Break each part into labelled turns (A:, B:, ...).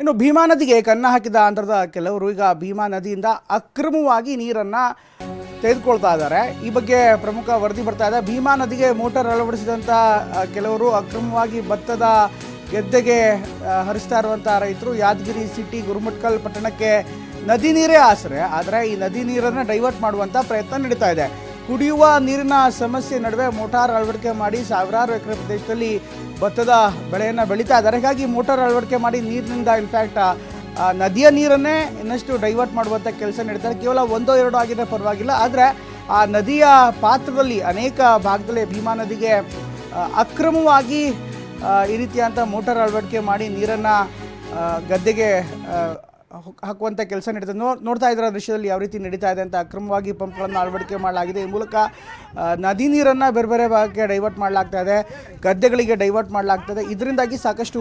A: ಇನ್ನು ಭೀಮಾ ನದಿಗೆ ಕನ್ನ ಹಾಕಿದ ಆಂಧ್ರದ ಕೆಲವರು ಈಗ ಭೀಮಾ ನದಿಯಿಂದ ಅಕ್ರಮವಾಗಿ ನೀರನ್ನು ತೆಗೆದುಕೊಳ್ತಾ ಇದ್ದಾರೆ. ಈ ಬಗ್ಗೆ ಪ್ರಮುಖ ವರದಿ ಬರ್ತಾ ಇದೆ. ಭೀಮಾ ನದಿಗೆ ಮೋಟಾರ್ ಅಳವಡಿಸಿದಂಥ ಕೆಲವರು ಅಕ್ರಮವಾಗಿ ಭತ್ತದ ಗೆದ್ದೆಗೆ ಹರಿಸ್ತಾ ಇರುವಂಥ ರೈತರು ಯಾದಗಿರಿ ಸಿಟಿ ಗುರುಮಟ್ಕಲ್ ಪಟ್ಟಣಕ್ಕೆ ನದಿ ನೀರೇ ಆಸರೆ. ಆದರೆ ಈ ನದಿ ನೀರನ್ನು ಡೈವರ್ಟ್ ಮಾಡುವಂಥ ಪ್ರಯತ್ನ ನಡೀತಾ ಇದೆ. ಕುಡಿಯುವ ನೀರಿನ ಸಮಸ್ಯೆ ನಡುವೆ ಮೋಟಾರ್ ಅಳವಡಿಕೆ ಮಾಡಿ ಸಾವಿರಾರು ಎಕರೆ ಪ್ರದೇಶದಲ್ಲಿ ಭತ್ತದ ಬೆಳೆಯನ್ನು ಬೆಳೀತಾ ಇದ್ದಾರೆ. ಹೀಗಾಗಿ ಮೋಟಾರ್ ಅಳವಡಿಕೆ ಮಾಡಿ ನೀರಿನಿಂದ ಇನ್ಫ್ಯಾಕ್ಟ್ ನದಿಯ ನೀರನ್ನೇ ಇನ್ನಷ್ಟು ಡೈವರ್ಟ್ ಮಾಡುವಂಥ ಕೆಲಸ ನಡೀತಾರೆ ಕೇವಲ ಒಂದೋ ಎರಡೋ ಆಗಿದೆ ಪರವಾಗಿಲ್ಲ. ಆದರೆ ಆ ನದಿಯ ಪಾತ್ರದಲ್ಲಿ ಅನೇಕ ಭಾಗದಲ್ಲಿ ಭೀಮಾ ನದಿಗೆ ಅಕ್ರಮವಾಗಿ ಈ ರೀತಿಯಾದಂಥ ಮೋಟಾರ್ ಅಳವಡಿಕೆ ಮಾಡಿ ನೀರನ್ನು ಗದ್ದೆಗೆ ಹಾಕುವಂಥ ಕೆಲಸ ನಡೀತದೆ ನೋ ನೋಡ್ತಾ ಇದ್ದೀರ ದೃಶ್ಯದಲ್ಲಿ ಯಾವ ರೀತಿ ನಡೀತಾ ಇದೆ ಅಂತ? ಅಕ್ರಮವಾಗಿ ಪಂಪ್ಗಳನ್ನು ಅಳವಡಿಕೆ ಮಾಡಲಾಗಿದೆ. ಈ ಮೂಲಕ ನದಿ ನೀರನ್ನು ಬೇರೆ ಬೇರೆ ಭಾಗಕ್ಕೆ ಡೈವರ್ಟ್ ಮಾಡಲಾಗ್ತಾ ಇದೆ. ಗದ್ದೆಗಳಿಗೆ ಡೈವರ್ಟ್ ಮಾಡಲಾಗ್ತದೆ ಇದರಿಂದಾಗಿ ಸಾಕಷ್ಟು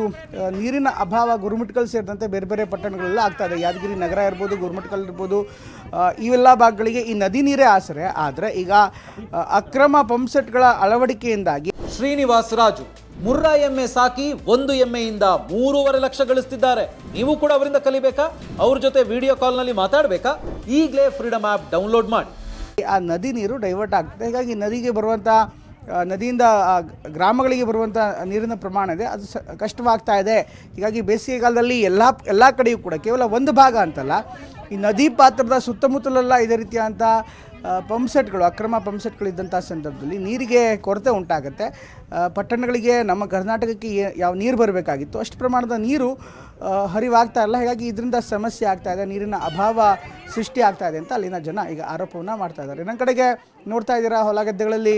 A: ನೀರಿನ ಅಭಾವ ಗುರುಮಿಟ್ಕಲ್ ಸೇರಿದಂತೆ ಬೇರೆ ಬೇರೆ ಪಟ್ಟಣಗಳೆಲ್ಲ ಆಗ್ತಾ ಇದೆ. ಯಾದಗಿರಿ ನಗರ ಇರ್ಬೋದು, ಗುರುಮಿಟ್ಕಲ್ ಇರ್ಬೋದು ಇವೆಲ್ಲ ಭಾಗಗಳಿಗೆ ಈ ನದಿ ನೀರೇ ಆಸರೆ. ಆದರೆ ಈಗ ಅಕ್ರಮ ಅಕ್ರಮ ಪಂಪ್ಸೆಟ್ಗಳ ಅಳವಡಿಕೆಯಿಂದಾಗಿ
B: ಶ್ರೀನಿವಾಸ್ ರಾಜು ಮುರ್ರಾ ಎಮ್ಮೆ ಸಾಕಿ ಒಂದು ಎಮ್ಮೆಯಿಂದ ಮೂರುವರೆ ಲಕ್ಷ ಗಳಿಸ್ತಿದ್ದಾರೆ. ನೀವು ಕೂಡ ಅವರಿಂದ ಕಲಿಬೇಕಾ? ಅವ್ರ ಜೊತೆ ವಿಡಿಯೋ ಕಾಲ್ನಲ್ಲಿ ಮಾತಾಡಬೇಕಾ? ಈಗಲೇ ಫ್ರೀಡಮ್ ಆ್ಯಪ್ ಡೌನ್ಲೋಡ್ ಮಾಡಿ.
A: ಆ ನದಿ ನೀರು ಡೈವರ್ಟ್ ಆಗ್ತದೆ ಹೀಗಾಗಿ ನದಿಗೆ ಬರುವಂಥ ನದಿಯಿಂದ ಗ್ರಾಮಗಳಿಗೆ ಬರುವಂಥ ನೀರಿನ ಪ್ರಮಾಣ ಇದೆ. ಅದು ಸ, ಕಷ್ಟವಾಗ್ತಾ ಇದೆ. ಹೀಗಾಗಿ ಬೇಸಿಗೆಗಾಲದಲ್ಲಿ ಎಲ್ಲ ಎಲ್ಲ ಕಡೆಯೂ ಕೂಡ ಕೇವಲ ಒಂದು ಭಾಗ ಅಂತಲ್ಲ, ಈ ನದಿ ಪಾತ್ರದ ಸುತ್ತಮುತ್ತಲೆಲ್ಲ ಇದೇ ರೀತಿಯಾದಂಥ ಪಂಪ್ಸೆಟ್ಗಳು ಅಕ್ರಮ ಪಂಪ್ಸೆಟ್ಗಳು ಇದ್ದಂಥ ಸಂದರ್ಭದಲ್ಲಿ ನೀರಿಗೆ ಕೊರತೆ ಉಂಟಾಗುತ್ತೆ. ಪಟ್ಟಣಗಳಿಗೆ ನಮ್ಮ ಕರ್ನಾಟಕಕ್ಕೆ ಯಾವ ನೀರು ಬರಬೇಕಾಗಿತ್ತು. ಅಷ್ಟು ಪ್ರಮಾಣದ ನೀರು ಹರಿವಾಗ್ತಾ ಇಲ್ಲ. ಹೀಗಾಗಿ ಇದರಿಂದ ಸಮಸ್ಯೆ ಆಗ್ತಾ ಇದೆ. ನೀರಿನ ಅಭಾವ ಸೃಷ್ಟಿ ಆಗ್ತಾ ಇದೆ ಅಂತ ಅಲ್ಲಿನ ಜನ ಈಗ ಆರೋಪವನ್ನು ಮಾಡ್ತಾ ಇದ್ದಾರೆ. ನನ್ನ ಕಡೆಗೆ ನೋಡ್ತಾ ಇದ್ದೀರಾ ಹೊಲ ಗದ್ದೆಗಳಲ್ಲಿ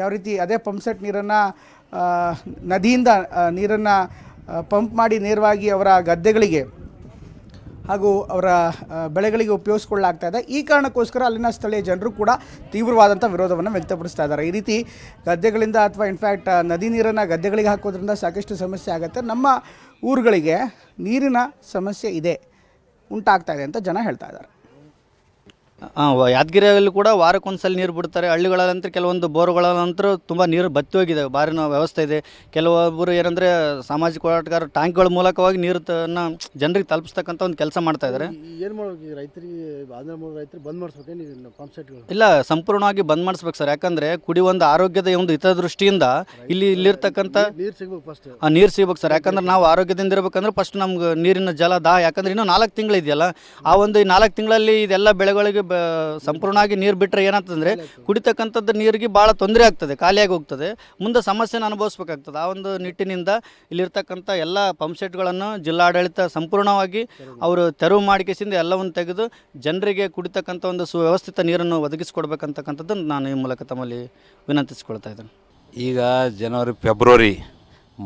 A: ಯಾವ ರೀತಿ ಅದೇ ಪಂಪ್ಸೆಟ್ ನೀರನ್ನು ನದಿಯಿಂದ ನೀರನ್ನು ಪಂಪ್ ಮಾಡಿ ನೇರವಾಗಿ ಅವರ ಗದ್ದೆಗಳಿಗೆ ಹಾಗೂ ಅವರ ಬೆಳೆಗಳಿಗೆ ಉಪಯೋಗಿಸ್ಕೊಳ್ಳಾಗ್ತಾ ಇದೆ. ಈ ಕಾರಣಕ್ಕೋಸ್ಕರ ಅಲ್ಲಿನ ಸ್ಥಳೀಯ ಜನರು ಕೂಡ ತೀವ್ರವಾದಂಥ ವಿರೋಧವನ್ನು ವ್ಯಕ್ತಪಡಿಸ್ತಾ ಇದ್ದಾರೆ. ಈ ರೀತಿ ಗದ್ದೆಗಳಿಂದ ಅಥವಾ ಇನ್ಫ್ಯಾಕ್ಟ್ ನದಿ ನೀರನ್ನು ಗದ್ದೆಗಳಿಗೆ ಹಾಕೋದ್ರಿಂದ ಸಾಕಷ್ಟು ಸಮಸ್ಯೆ ಆಗುತ್ತೆ. ನಮ್ಮ ಊರುಗಳಿಗೆ ನೀರಿನ ಸಮಸ್ಯೆ ಇದೆ, ಉಂಟಾಗ್ತಾ ಇದೆ ಅಂತ ಜನ ಹೇಳ್ತಾ ಇದ್ದಾರೆ.
C: ಯಾದಗಿರಿಯಲ್ಲಿ ಕೂಡ ವಾರಕ್ಕೊಂದ್ಸಲ ನೀರು ಬಿಡ್ತಾರೆ. ಹಳ್ಳಿಗಳಲ್ಲಂತೂ ಕೆಲವೊಂದು ಬೋರ್ಗಳಲ್ಲಂತೂ ತುಂಬ ನೀರು ಬತ್ತಿ ಹೋಗಿದೆ. ಬಾರಿನ ವ್ಯವಸ್ಥೆ ಇದೆ. ಕೆಲವೊಬ್ಬರು ಏನಂದರೆ ಸಾಮಾಜಿಕ ಹೋರಾಟಗಾರರು ಟ್ಯಾಂಕ್ಗಳ ಮೂಲಕವಾಗಿ ನೀರು ಜನರಿಗೆ ತಲುಪಿಸ್ತಕ್ಕಂಥ ಒಂದು ಕೆಲಸ ಮಾಡ್ತಾ ಇದ್ದಾರೆ
D: ಏನು ಮಾಡ್ಬೇಕು? ರೈತರಿಗೆ ರೈತರಿಗೆ ಬಂದ್ ಸೆಟ್ಗಳು
C: ಇಲ್ಲ ಸಂಪೂರ್ಣವಾಗಿ ಬಂದ್ ಮಾಡಿಸ್ಬೇಕು ಸರ್. ಯಾಕಂದರೆ ಕುಡಿ ಒಂದು ಆರೋಗ್ಯದ ಒಂದು ಹಿತದೃಷ್ಟಿಯಿಂದ ಇಲ್ಲಿ ಇಲ್ಲಿರ್ತಕ್ಕಂಥ
D: ನೀರು ಸಿಗ್ಬೇಕು ಫಸ್ಟ್
C: ಆ ನೀರು ಸಿಗ್ಬೇಕು ಸರ್. ಯಾಕಂದ್ರೆ ನಾವು ಆರೋಗ್ಯದಿಂದ ಇರ್ಬೇಕಂದ್ರೆ ಫಸ್ಟ್ ನಮ್ಗೆ ನೀರಿನ ಜಲ ದಾ ಯಾಕಂದ್ರೆ ಇನ್ನೂ ನಾಲ್ಕು ತಿಂಗಳು ಇದೆಯಲ್ಲ ಆ ಒಂದು ನಾಲ್ಕು ತಿಂಗಳಲ್ಲಿ ಇದೆಲ್ಲ ಬೆಳೆಗಳಿಗೆ ಸಂಪೂರ್ಣವಾಗಿ ನೀರು ಬಿಟ್ಟರೆ ಏನಂತಂದರೆ ಕುಡಿತಕ್ಕಂಥದ್ದು ನೀರಿಗೆ ಭಾಳ ತೊಂದರೆ ಆಗ್ತದೆ, ಖಾಲಿಯಾಗಿ ಹೋಗ್ತದೆ. ಮುಂದೆ ಸಮಸ್ಯೆನ ಅನುಭವಿಸ್ಬೇಕಾಗ್ತದೆ. ಆ ಒಂದು ನಿಟ್ಟಿನಿಂದ ಇಲ್ಲಿರ್ತಕ್ಕಂಥ ಎಲ್ಲ ಪಂಪ್ಸೆಟ್ಗಳನ್ನು ಜಿಲ್ಲಾಡಳಿತ ಸಂಪೂರ್ಣವಾಗಿ ಅವರು ತೆರವು ಮಾಡಿಕೆಸಿಂದ ಎಲ್ಲವನ್ನು ತೆಗೆದು ಜನರಿಗೆ ಕುಡಿತಕ್ಕಂಥ ಒಂದು ಸುವ್ಯವಸ್ಥಿತ ನೀರನ್ನು ಒದಗಿಸಿಕೊಡ್ಬೇಕಂತಕ್ಕಂಥದ್ದು ನಾನು ಈ ಮೂಲಕ ತಮ್ಮಲ್ಲಿ ವಿನಂತಿಸಿಕೊಳ್ತಾ ಇದ್ದೇನೆ.
E: ಈಗ ಜನವರಿ, ಫೆಬ್ರವರಿ,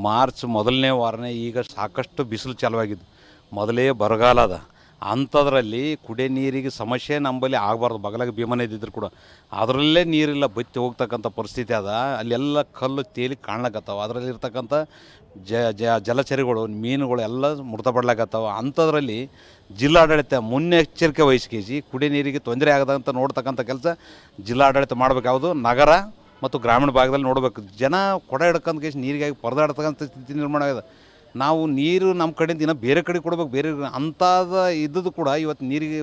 E: ಮಾರ್ಚ್ ಮೊದಲನೇ ವಾರನೇ ಈಗ ಸಾಕಷ್ಟು ಬಿಸಿಲು ಚಾಲುವಾಗಿದ್ದು ಮೊದಲೇ ಬರಗಾಲ ಅದ. ಅಂಥದ್ರಲ್ಲಿ ಕುಡಿ ನೀರಿಗೆ ಸಮಸ್ಯೆ ನಂಬಲ್ಲಿ ಆಗಬಾರ್ದು. ಬಗಲಾಗ ಭೀಮನೆ ಇದ್ದಿದ್ರು ಕೂಡ. ಅದರಲ್ಲೇ ನೀರಿಲ್ಲ, ಬತ್ತಿ ಹೋಗ್ತಕ್ಕಂಥ ಪರಿಸ್ಥಿತಿ ಅದ. ಅಲ್ಲೆಲ್ಲ ಕಲ್ಲು ತೇಲಿ ಕಾಣ್ಲಕತ್ತಾವ. ಅದರಲ್ಲಿ ಇರ್ತಕ್ಕಂಥ ಜ ಜ, ಜಲಚರಿಗಳು, ಮೀನುಗಳು ಎಲ್ಲ ಮೃತಪಡ್ಲಾಕತ್ತಾವ. ಅಂಥದ್ರಲ್ಲಿ ಜಿಲ್ಲಾಡಳಿತ ಮುನ್ನೆಚ್ಚರಿಕೆ ವಹಿಸ್ಕೇಸಿ ಕುಡಿ ನೀರಿಗೆ ತೊಂದರೆ ಆಗದಂತ ನೋಡ್ತಕ್ಕಂಥ ಕೆಲಸ ಜಿಲ್ಲಾಡಳಿತ ಮಾಡಬೇಕಾವುದು ನಗರ ಮತ್ತು ಗ್ರಾಮೀಣ ಭಾಗದಲ್ಲಿ ನೋಡಬೇಕು. ಜನ ಕೊಡ ಹಿಡ್ಕೊಂಡು ಕೇಸಿ ನೀರಿಗಾಗಿ ಪರದಾಡ್ತಕ್ಕಂಥ ಸ್ಥಿತಿ ನಿರ್ಮಾಣ ಆಗಿದೆ ನಾವು ನೀರು ನಮ್ಮ ಕಡೆಯಿಂದ ಇನ್ನೂ ಬೇರೆ ಕಡೆ ಕೊಡ್ಬೇಕು, ಬೇರೆ ಅಂಥದ್ದು ಇದ್ದದ್ದು ಕೂಡ ಇವತ್ತು ನೀರಿಗೆ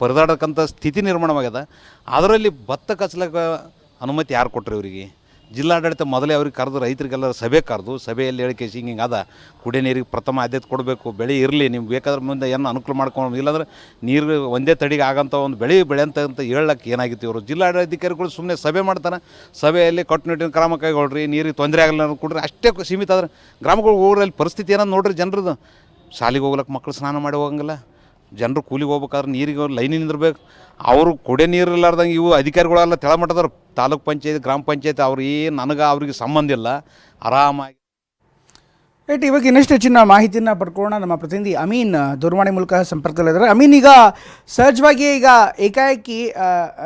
E: ಪರದಾಡಕ್ಕಂಥ ಸ್ಥಿತಿ ನಿರ್ಮಾಣವಾಗ್ಯದ ಅದರಲ್ಲಿ ಭತ್ತ ಕಚ್ಲಕ್ಕೆ ಅನುಮತಿ ಯಾರು ಕೊಟ್ಟರು ಇವರಿಗೆ? ಜಿಲ್ಲಾಡಳಿತ ಮೊದಲೇ ಅವ್ರಿಗೆ ಕರೆದು ರೈತರಿಗೆಲ್ಲ ಸಭೆ ಕರೆದು, ಸಭೆಯಲ್ಲಿ ಹೇಳಿಕೆ ಹಿಂಗೆ ಅದ ಕುಡಿಯ ನೀರಿಗೆ ಪ್ರಥಮ ಆದ್ಯತೆ ಕೊಡಬೇಕು, ಬೆಳೆ ಇರಲಿ, ನಿಮ್ಗೆ ಬೇಕಾದ್ರೆ ಮುಂದೆ ಏನು ಅನುಕೂಲ ಮಾಡ್ಕೊಂಡು, ಇಲ್ಲಾಂದ್ರೆ ನೀರು ಒಂದೇ ತಡಿಗೆ ಆಗಂಥ ಒಂದು ಬೆಳೆ ಬೆಳೆ ಅಂತ ಹೇಳಕ್ಕೆ ಏನಾಗಿತ್ತು ಇವರು. ಜಿಲ್ಲಾಡಳಿತಾಧಿಕಾರಿಗಳು ಸುಮ್ಮನೆ ಸಭೆ ಮಾಡ್ತಾರೆ, ಸಭೆಯಲ್ಲಿ ಕಟ್ಟುನಿಟ್ಟಿನ ಕ್ರಮ ಕೈಗೊಳ್ಳ್ರಿ ನೀರಿಗೆ ತೊಂದರೆ ಆಗಲ್ಲ ಕೊಡ್ರಿ ಅಷ್ಟೇ ಸೀಮಿತ ಆದ್ರೆ ಗ್ರಾಮಗಳು ಊರಲ್ಲಿ ಪರಿಸ್ಥಿತಿ ಏನಂತ ನೋಡ್ರಿ ಜನರದು ಶಾಲೆಗೆ ಹೋಗ್ಲಕ್ಕೆ ಮಕ್ಕಳು ಸ್ನಾನ ಮಾಡಿ ಹೋಗಂಗಿಲ್ಲ, ಜನರು ಕೂಲಿಗೆ ಹೋಗ್ಬೇಕಾದ್ರೆ ನೀರಿಗೆ ಲೈನಿಗೆ ನಿಂದಿರ್ಬೇಕು, ಅವರು ಕುಡಿಯೋ ನೀರು ಇಲ್ಲಾರ್ದಂಗೆ ಇವು ಅಧಿಕಾರಿಗಳೆಲ್ಲ ತೆಳಮಟ್ಟದವ್ರು ತಾಲೂಕ್ ಪಂಚಾಯತ್ ಗ್ರಾಮ ಪಂಚಾಯತ್ ಅವ್ರು ನನಗೆ ಅವ್ರಿಗೆ ಸಂಬಂಧ ಇಲ್ಲ. ಆರಾಮಾಗಿ
A: ರೈಟ್ ಇವಾಗ ಇನ್ನಷ್ಟು ಹೆಚ್ಚಿನ ಮಾಹಿತಿಯನ್ನು ಪಡ್ಕೊಳ್ಳೋಣ. ನಮ್ಮ ಪ್ರತಿನಿಧಿ ಅಮೀನ್ ದೂರವಾಣಿ ಮೂಲಕ ಸಂಪರ್ಕದಲ್ಲಿದ್ದಾರೆ. ಅಮೀನ್, ಈಗ ಸಹಜವಾಗಿ ಈಗ ಏಕಾಏಕಿ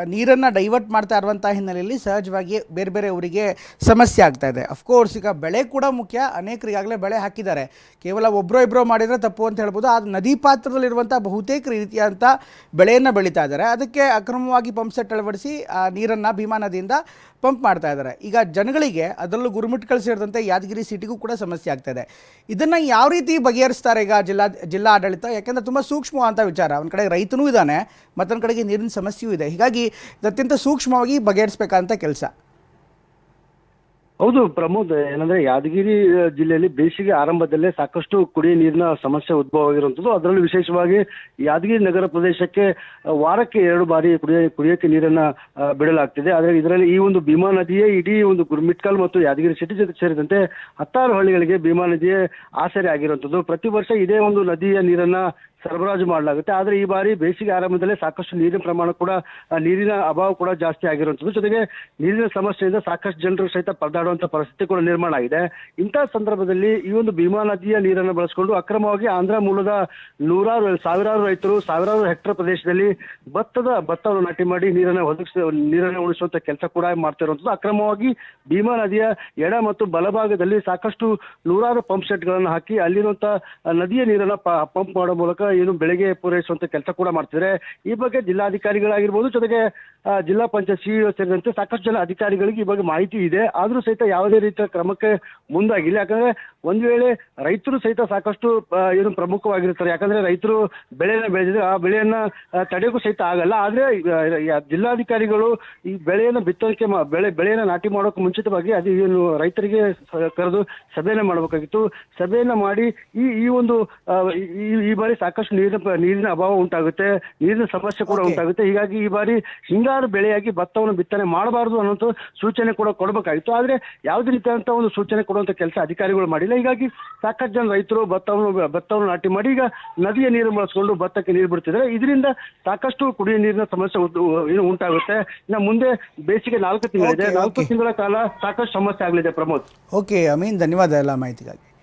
A: ನೀರನ್ನು ಡೈವರ್ಟ್ ಮಾಡ್ತಾ ಇರುವಂಥ ಹಿನ್ನೆಲೆಯಲ್ಲಿ ಸಹಜವಾಗಿ ಬೇರೆ ಬೇರೆ ಊರಿಗೆ ಸಮಸ್ಯೆ ಆಗ್ತಾ ಇದೆ. ಅಫ್ಕೋರ್ಸ್ ಈಗ ಬೆಳೆ ಕೂಡ ಮುಖ್ಯ. ಅನೇಕರು ಈಗಾಗಲೇ ಬೆಳೆ ಹಾಕಿದ್ದಾರೆ. ಕೇವಲ ಒಬ್ಬರೋ ಇಬ್ಬರೋ ಮಾಡಿದರೆ ತಪ್ಪು ಅಂತ ಹೇಳ್ಬೋದು. ಆ ನದಿ ಪಾತ್ರದಲ್ಲಿರುವಂಥ ಬಹುತೇಕ ರೀತಿಯಾದಂಥ ಬೆಳೆಯನ್ನು ಬೆಳೀತಾ ಇದ್ದಾರೆ. ಅದಕ್ಕೆ ಅಕ್ರಮವಾಗಿ ಪಂಪ್ ಸೆಟ್ ಅಳವಡಿಸಿ, ಆ, ನೀರನ್ನು ಭೀಮಾ ನದಿಯಿಂದ ಪಂಪ್ ಮಾಡ್ತಾ ಇದ್ದಾರೆ. ಈಗ ಜನಗಳಿಗೆ ಅದರಲ್ಲೂ ಗುರುಮಿಟ್ಗಳು ಸೇರಿದಂತೆ ಯಾದಗಿರಿ ಸಿಟಿಗೂ ಕೂಡ ಸಮಸ್ಯೆ ಆಗ್ತಾ ಇದೆ. ಇದನ್ನು ಯಾವ ರೀತಿ ಬಗೆಹರಿಸ್ತಾರೆ ಈಗ ಜಿಲ್ಲಾ ಜಿಲ್ಲಾ ಆಡಳಿತ ಯಾಕೆಂದರೆ ತುಂಬ ಸೂಕ್ಷ್ಮವಾದಂಥ ವಿಚಾರ. ಒಂದು ಕಡೆ ರೈತನೂ ಇದ್ದಾನೆ ಮತ್ತೊಂದು ಕಡೆಗೆ ನೀರಿನ ಸಮಸ್ಯೆಯೂ ಇದೆ. ಹೀಗಾಗಿ ಇದು ಅತ್ಯಂತ ಸೂಕ್ಷ್ಮವಾಗಿ ಬಗೆಹರಿಸಬೇಕಂತ ಕೆಲಸ.
D: ಹೌದು ಪ್ರಮೋದ್, ಏನಂದ್ರೆ ಯಾದಗಿರಿ ಜಿಲ್ಲೆಯಲ್ಲಿ ಬೇಸಿಗೆ ಆರಂಭದಲ್ಲೇ ಸಾಕಷ್ಟು ಕುಡಿಯ ನೀರಿನ ಸಮಸ್ಯೆ ಉದ್ಭವ ಆಗಿರುವಂತದ್ದು ಅದರಲ್ಲಿ ವಿಶೇಷವಾಗಿ ಯಾದಗಿರಿ ನಗರ ಪ್ರದೇಶಕ್ಕೆ ವಾರಕ್ಕೆ ಎರಡು ಬಾರಿ ಕುಡಿಯ ಕುಡಿಯೋಕೆ ನೀರನ್ನ ಬಿಡಲಾಗ್ತಿದೆ. ಆದರೆ ಇದರಲ್ಲಿ ಈ ಒಂದು ಭೀಮಾ ನದಿಯೇ ಇಡೀ ಒಂದು ಗುರ್ಮಿಟ್ಕಲ್ ಮತ್ತು ಯಾದಗಿರಿ ಸಿಟಿ ಜೊತೆ ಸೇರಿದಂತೆ ಹತ್ತಾರು ಹಳ್ಳಿಗಳಿಗೆ ಭೀಮಾ ನದಿಯೇ ಆಸರೆ ಆಗಿರುವಂತದ್ದು ಪ್ರತಿ ವರ್ಷ ಇದೇ ಒಂದು ನದಿಯ ನೀರನ್ನ ಸರಬರಾಜು ಮಾಡಲಾಗುತ್ತೆ. ಆದರೆ ಈ ಬಾರಿ ಬೇಸಿಗೆ ಆರಂಭದಲ್ಲೇ ಸಾಕಷ್ಟು ನೀರಿನ ಪ್ರಮಾಣ ಕೂಡ ನೀರಿನ ಅಭಾವ ಕೂಡ ಜಾಸ್ತಿ ಆಗಿರುವಂಥದ್ದು. ಜೊತೆಗೆ ನೀರಿನ ಸಮಸ್ಯೆಯಿಂದ ಸಾಕಷ್ಟು ಜನರು ಸಹಿತ ಪರದಾಡುವಂಥ ಪರಿಸ್ಥಿತಿ ಕೂಡ ನಿರ್ಮಾಣ ಆಗಿದೆ. ಇಂತಹ ಸಂದರ್ಭದಲ್ಲಿ ಈ ಒಂದು ಭೀಮಾ ನದಿಯ ನೀರನ್ನು ಬಳಸಿಕೊಂಡು ಅಕ್ರಮವಾಗಿ ಆಂಧ್ರ ಮೂಲದ ನೂರಾರು, ಸಾವಿರಾರು ರೈತರು, ಸಾವಿರಾರು ಹೆಕ್ಟರ್ ಪ್ರದೇಶದಲ್ಲಿ ಭತ್ತದ, ಭತ್ತವನ್ನು ನಾಟಿ ಮಾಡಿ ನೀರನ್ನು ಒದಗಿಸಿ, ನೀರನ್ನು ಉಳಿಸುವಂತ ಕೆಲಸ ಕೂಡ ಮಾಡ್ತಿರುವಂಥದ್ದು ಅಕ್ರಮವಾಗಿ ಭೀಮಾ ನದಿಯ ಎಡ ಮತ್ತು ಬಲಭಾಗದಲ್ಲಿ ಸಾಕಷ್ಟು ನೂರಾರು ಪಂಪ್ ಸೆಟ್ಗಳನ್ನು ಹಾಕಿ ಅಲ್ಲಿರುವಂತಹ ನದಿಯ ನೀರನ್ನ ಪಂಪ್ ಮಾಡೋ ಮೂಲಕ ಏನು ಬೆಳೆಗೆ ಪೂರೈಸುವಂತ ಕೆಲಸ ಕೂಡ ಮಾಡ್ತಿದ್ರೆ. ಈ ಬಗ್ಗೆ ಜಿಲ್ಲಾಧಿಕಾರಿಗಳಾಗಿರ್ಬೋದು, ಜೊತೆಗೆ ಜಿಲ್ಲಾ ಪಂಚಾಯತ್ ಸಿಇಒ ಸೇರಿದಂತೆ ಸಾಕಷ್ಟು ಜನ ಅಧಿಕಾರಿಗಳಿಗೆ ಈ ಬಗ್ಗೆ ಮಾಹಿತಿ ಇದೆ. ಆದರೂ ಸಹಿತ ಯಾವುದೇ ರೀತಿಯ ಕ್ರಮಕ್ಕೆ ಮುಂದಾಗಿಲ್ಲ. ಯಾಕಂದ್ರೆ ಒಂದ್ ವೇಳೆ ರೈತರು ಸಹಿತ ಸಾಕಷ್ಟು ಏನು ಪ್ರಮುಖವಾಗಿರ್ತಾರೆ. ಯಾಕಂದ್ರೆ ರೈತರು ಬೆಳೆಯನ್ನ ಬೆಳೆದಿದ್ರೆ. ಆ ಬೆಳೆಯನ್ನ ತಡೆಯೋಕ್ಕೂ ಸಹಿತ ಆಗಲ್ಲ. ಆದ್ರೆ ಜಿಲ್ಲಾಧಿಕಾರಿಗಳು ಈ ಬೆಳೆಯನ್ನ ಬಿತ್ತೋಕೆ ಬೆಳೆ, ಬೆಳೆಯನ್ನ ನಾಟಿ ಮಾಡೋಕೆ ಮುಂಚಿತವಾಗಿ ಅದು ಏನು ರೈತರಿಗೆ ಕರೆದು ಸಭೆಯನ್ನ ಮಾಡಬೇಕಾಗಿತ್ತು. ಸಭೆಯನ್ನ ಮಾಡಿ ಈ ಈ ಒಂದು ಈ ಬಾರಿ ಸಾಕಷ್ಟು ನೀರಿನ ಪ- ನೀರಿನ ಅಭಾವ ಉಂಟಾಗುತ್ತೆ ನೀರಿನ ಸಮಸ್ಯೆ ಕೂಡ
A: Okay.
D: ಉಂಟಾಗುತ್ತೆ. ಹೀಗಾಗಿ ಈ ಬಾರಿ ಹಿಂಗಾರು ಬೆಳೆಯಾಗಿ ಭತ್ತವನ್ನು ಬಿತ್ತನೆ ಮಾಡಬಾರದು ಅನ್ನೋಂಥ ಸೂಚನೆ ಕೂಡ ಕೊಡಬೇಕಾಗಿತ್ತು. ಆದ್ರೆ ಯಾವುದೇ ರೀತಿಯಾದಂತಹ ಒಂದು ಸೂಚನೆ ಕೊಡುವಂತ ಕೆಲಸ ಅಧಿಕಾರಿಗಳು ಮಾಡಿಲ್ಲ. ಹೀಗಾಗಿ ಸಾಕಷ್ಟು ಜನ ರೈತರು ಭತ್ತವನ್ನು ಭತ್ತವನ್ನು ನಾಟಿ ಮಾಡಿ ಈಗ ನದಿಯ ನೀರು ಬಳಸ್ಕೊಂಡು ಭತ್ತಕ್ಕೆ ನೀರು ಬಿಡ್ತಿದ್ರೆ ಇದರಿಂದ ಸಾಕಷ್ಟು ಕುಡಿಯುವ ನೀರಿನ ಸಮಸ್ಯೆ ಏನು ಉಂಟಾಗುತ್ತೆ. ಇನ್ನು ಮುಂದೆ ಬೇಸಿಗೆ ನಾಲ್ಕು ತಿಂಗಳಿದೆ.
A: Okay,
D: ನಾಲ್ಕು
A: okay.
D: ತಿಂಗಳ ಕಾಲ ಸಾಕಷ್ಟು ಸಮಸ್ಯೆ ಆಗಲಿದೆ ಪ್ರಮೋದ್.
A: ಓಕೆ ಅಮೀನ್ ಧನ್ಯವಾದ ಎಲ್ಲ ಮಾಹಿತಿಗಾಗಿ.